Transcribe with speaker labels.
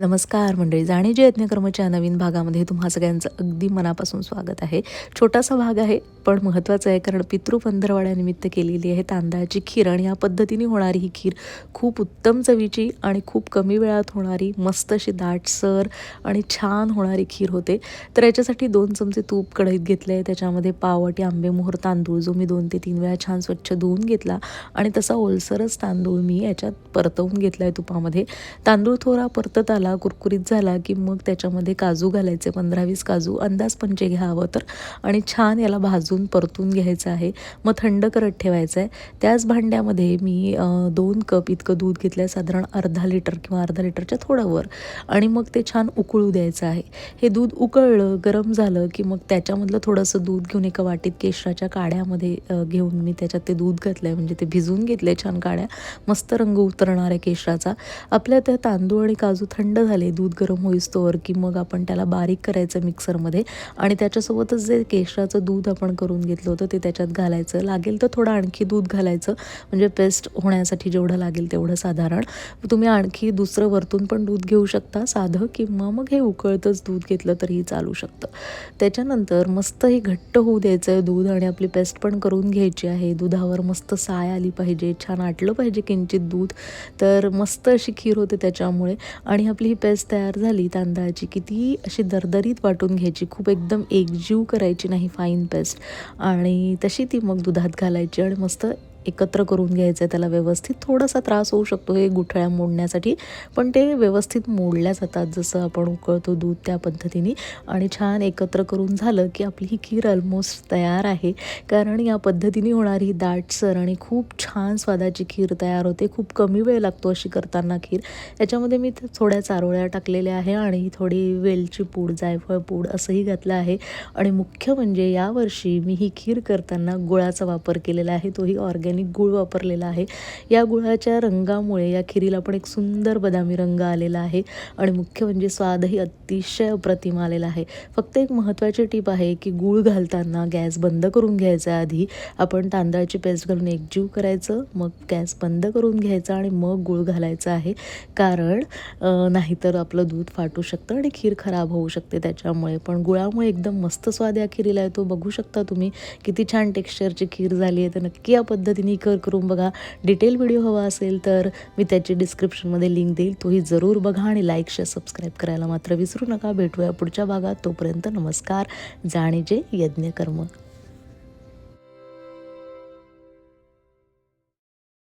Speaker 1: नमस्कार मंडळी जाणीजे यज्ञकर्मच्या नवीन भागामध्ये तुम्हा सगळ्यांचं अगदी मनापासून स्वागत आहे. छोटासा भाग आहे पण महत्त्वाचं आहे कारण पितृ पंधरवाड्यानिमित्त केलेली आहे तांदळाची खीर आणि या पद्धतीने होणारी ही खीर खूप उत्तम चवीची आणि खूप कमी वेळात होणारी मस्त अशी दाटसर आणि छान होणारी खीर होते. तर याच्यासाठी दोन चमचे तूप कढईत घेतले आहे त्याच्यामध्ये पावटी आंबेमोहर तांदूळ जो मी दोन ते तीन वेळा छान स्वच्छ धुवून घेतला आणि तसा ओलसरच तांदूळ मी याच्यात परतवून घेतला आहे तुपामध्ये. तांदूळ थोडा परतत आला कुरकुरीत झाला की मग त्याच्यामध्ये काजू घालायचे पंधरा वीस काजू अंदाज पंचे घ्यावं तर. आणि छान याला भाजू भाजून परतून घ्यायचं आहे. मग थंड करत ठेवायचं आहे त्याच भांड्यामध्ये मी दोन कप इतकं दूध घेतलं आहे साधारण अर्धा लिटर किंवा अर्धा लिटरच्या थोडं वर. आणि मग ते छान उकळू द्यायचं आहे. हे दूध उकळलं गरम झालं की मग त्याच्यामधलं थोडंसं दूध घेऊन एका वाटीत केशराच्या काड्यामध्ये घेऊन मी त्याच्यात ते दूध घातलं आहे म्हणजे ते भिजवून घेतले छान काड्या. मस्त रंग उतरणार आहे केशराचा. आपल्या त्या तांदूळ आणि काजू थंड झाले दूध गरम होईस्तोवर की मग आपण त्याला बारीक करायचं मिक्सरमध्ये आणि त्याच्यासोबतच जे केशराचं दूध आपण करून घेतलं होतं ते त्याच्यात घालायचं. लागेल तर थोडं आणखी दूध घालायचं. म्हणजे पेस्ट होण्यासाठी जेवढं लागेल तेवढं साधारण. तुम्ही आणखी दुसरं वरतून पण दूध घेऊ शकता. साधं किंवा मग हे उकळतच दूध घेतलं तरीही चालू शकतं. त्याच्यानंतर मस्त हे घट्ट होऊ द्यायचं आहे दूध आणि आपली पेस्ट पण करून घ्यायची आहे. दुधावर मस्त साय आली पाहिजे छान आटलं पाहिजे किंचित दूध. तर मस्त अशी खीर होते त्याच्यामुळे. आणि आपली ही पेस्ट तयार झाली तांदळाची. किती अशी दरदरीत वाटून घ्यायची. खूप एकदम एकजीव करायची नाही फाईन पेस्ट आणि तशी ती मग दुधात घालायची आणि मस्त एकत्र करून घ्यायचं आहे त्याला व्यवस्थित थोडासा त्रास होऊ शकतो हे गुठळ्या मोडण्यासाठी. पण ते व्यवस्थित मोडल्या जातात जसं आपण उकळतो दूध त्या पद्धतीने. आणि छान एकत्र करून झालं की आपली ही खीर ऑलमोस्ट तयार आहे. कारण या पद्धतीने होणारी दाटसर आणि खूप छान स्वादाची खीर तयार होते. खूप कमी वेळ लागतो अशी करताना खीर. याच्यामध्ये मी ते थोड्या चारोळ्या टाकलेल्या आहे आणि थोडी वेलची पूड जायफळ पूड असंही घातलं आहे. आणि मुख्य म्हणजे यावर्षी मी ही खीर करताना गुळाचा वापर केलेला आहे. तोही ऑर्गॅनिक गुळ वापरलेला आहे. या गुळाच्या रंगामुळे या खिरीला पण एक सुंदर बदामी रंग आलेला आहे आणि मुख्य म्हणजे स्वादही अतिशय अप्रतिम आलेला आहे. फक्त एक महत्त्वाची टीप आहे की गूळ घालताना गॅस बंद करून घ्यायचा आधी. आपण तांदळाची पेस्ट घालून एकजीव करायचं मग गॅस बंद करून घ्यायचा आणि मग गूळ घालायचं आहे. कारण नाहीतर आपलं दूध फाटू शकतं आणि खीर खराब होऊ शकते. त्याच्यामुळे पण गुळामुळे एकदम मस्त स्वाद या खिरीला येतो. बघू शकता तुम्ही किती छान टेक्स्चरची खीर झाली आहे. तर नक्की या पद्धतीने कर करून बघा. डिटेल व्हिडिओ हवा असेल तर मी त्याची डिस्क्रिप्शनमध्ये लिंक देईल. तोही जरूर बघा आणि लाईक शेअर सबस्क्राईब करायला मात्र विसरू नका. भेटूया पुढच्या भागात. तोपर्यंत नमस्कार. जाणीजे यज्ञकर्म.